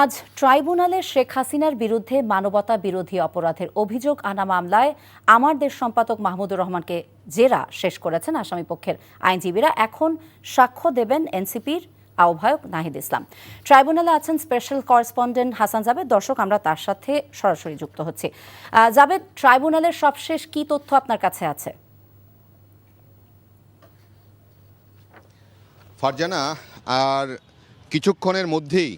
আজ ট্রাইব্যুনালে শেখ হাসিনার বিরুদ্ধে মানবতা বিরোধী অপরাধের অভিযোগ আনা মামলায় আমার দেশ সম্পাদক মাহমুদুর রহমানকে জেরা শেষ করেছেন আসামি পক্ষের আইনজীবীরা। এখন সাক্ষ্য দেবেন এনসিপির আহ্বায়ক নাহিদ ইসলাম। ট্রাইব্যুনালে আছেন স্পেশাল করেসপন্ডেন্ট হাসান জাবেদ দর্শক, আমরা তার সাথে সরাসরি যুক্ত হচ্ছি। জাবেদ ট্রাইব্যুনালের সবশেষ কি তথ্য আপনার কাছে আছে? ফারজানা, আর কিছুক্ষণের মধ্যেই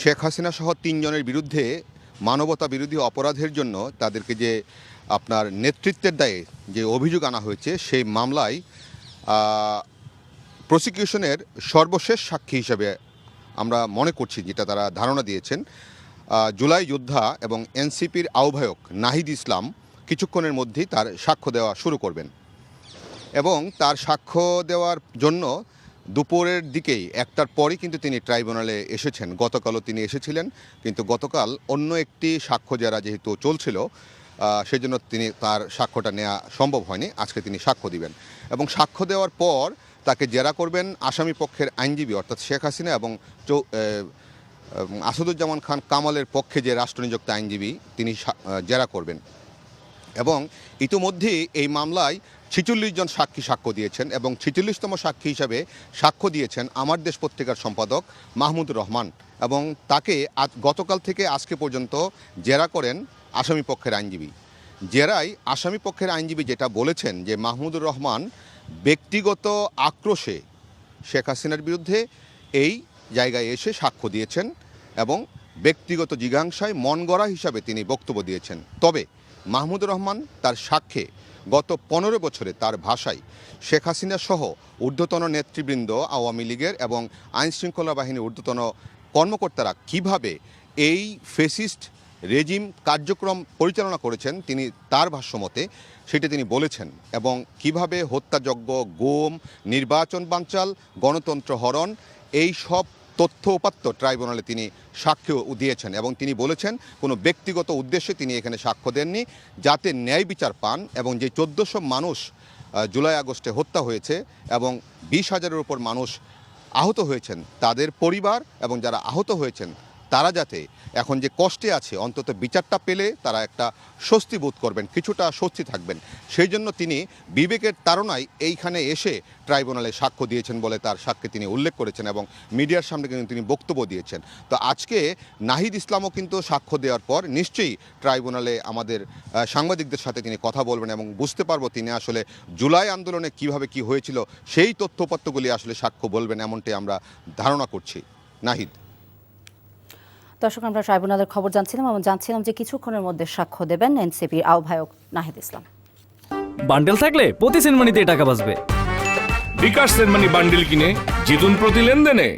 শেখ হাসিনা সহ তিনজনের বিরুদ্ধে মানবতা বিরোধী অপরাধের জন্য তাদেরকে যে আপনার নেতৃত্বের দায়ে যে অভিযোগ আনা হয়েছে, সেই মামলায় প্রসিকিউশনের সর্বশেষ সাক্ষী হিসেবে আমরা মনে করছি যেটা তারা ধারণা দিয়েছেন। জুলাই যোদ্ধা এবং এনসিপির আহ্বায়ক নাহিদ ইসলাম কিছুক্ষণের মধ্যেই তার সাক্ষ্য দেওয়া শুরু করবেন। এবং তার সাক্ষ্য দেওয়ার জন্য দুপুরের দিকেই একটার পরই কিন্তু তিনি ট্রাইব্যুনালে এসেছেন। গতকালও তিনি এসেছিলেন কিন্তু গতকাল অন্য একটি সাক্ষ্য যারা যেহেতু চলছিল আহ, সেজন্য তিনি তার সাক্ষ্যটা নেওয়া সম্ভব হয়নি। আজকে তিনি সাক্ষ্য দিবেন। এবং সাক্ষ্য দেওয়ার পর তাকে জেরা করবেন আসামি পক্ষের আইনজীবী অর্থাৎ শেখ হাসিনা এবং আসাদুজ্জামান খান কামালের পক্ষে যে রাষ্ট্রনিযুক্ত আইনজীবী তিনি জেরা করবেন। এবং ইতিমধ্যেই এই মামলায় ছিচল্লিশ জন সাক্ষী সাক্ষ্য দিয়েছেন এবং ছিচল্লিশতম সাক্ষী হিসাবে সাক্ষ্য দিয়েছেন আমার দেশ পত্রিকার সম্পাদক মাহমুদুর রহমান এবং তাকে আজ গতকাল থেকে আজকে পর্যন্ত জেরা করেন আসামি পক্ষের আইনজীবী। জেরায় আসামি পক্ষের আইনজীবী যেটা বলেছেন যে মাহমুদুর রহমান ব্যক্তিগত আক্রোশে শেখ হাসিনার বিরুদ্ধে এই জায়গায় এসে সাক্ষ্য দিয়েছেন এবং ব্যক্তিগত জিজ্ঞাসায় মন গড়া হিসাবে তিনি বক্তব্য দিয়েছেন। তবে মাহমুদুর রহমান তার সাক্ষ্যে গত পনেরো বছরে তার ভাষায় শেখ হাসিনা সহ ঊর্ধ্বতন নেতৃবৃন্দ, আওয়ামী লীগের এবং আইন শৃঙ্খলা বাহিনীর ঊর্ধ্বতন কর্মকর্তারা কীভাবে এই ফেসিস্ট রেজিম কার্যক্রম পরিচালনা করেছেন, তিনি তার ভাষ্যমতে সেটা তিনি বলেছেন এবং কীভাবে হত্যাযজ্ঞ, গোম, নির্বাচন বানচাল, গণতন্ত্র হরণ, এই সব তথ্য উপাত্ত ট্রাইব্যুনালে তিনি সাক্ষ্য দিয়েছেন এবং তিনি বলেছেন, কোনো ব্যক্তিগত উদ্দেশ্যে তিনি এখানে সাক্ষ্য দেননি। যাতে ন্যায় বিচার পান এবং যে চোদ্দোশো মানুষ জুলাই আগস্টে হত্যা হয়েছে এবং বিশ হাজারের উপর মানুষ আহত হয়েছেন, তাদের পরিবার এবং যারা আহত হয়েছেন তারা যাতে এখন যে কষ্টে আছে, অন্তত বিচারটা পেলে তারা একটা স্বস্তি বোধ করবেন, কিছুটা স্বস্তি থাকবেন। সেই জন্য তিনি বিবেকের তারণায় এইখানে এসে ট্রাইব্যুনালে সাক্ষ্য দিয়েছেন বলে তার সাক্ষ্যে তিনি উল্লেখ করেছেন এবং মিডিয়ার সামনে কিন্তু তিনি বক্তব্য দিয়েছেন। তো আজকে নাহিদ ইসলামও কিন্তু সাক্ষ্য দেওয়ার পর নিশ্চয়ই ট্রাইব্যুনালে আমাদের সাংবাদিকদের সাথে তিনি কথা বলবেন এবং বুঝতে পারব তিনি আসলে জুলাই আন্দোলনে কীভাবে কি হয়েছিল, সেই তথ্যপত্রগুলি আসলে সাক্ষ্য বলবেন এমনটি আমরা ধারণা করছি। নাহিদ। দর্শক আমরা ট্রাইব্যুনালের খবর জানছিলাম এবং জানছিলাম যে কিছুক্ষণের মধ্যে সাক্ষ্য দেবেন এনসিপির আহ্বায়ক নাহিদ ইসলাম। বান্ডেল থাকলে প্রতি সেনমানিতে টাকা বাঁচবে। বিকাশ সেনমানি বান্ডেল কিনে জিতুন প্রতি লেনদেনে।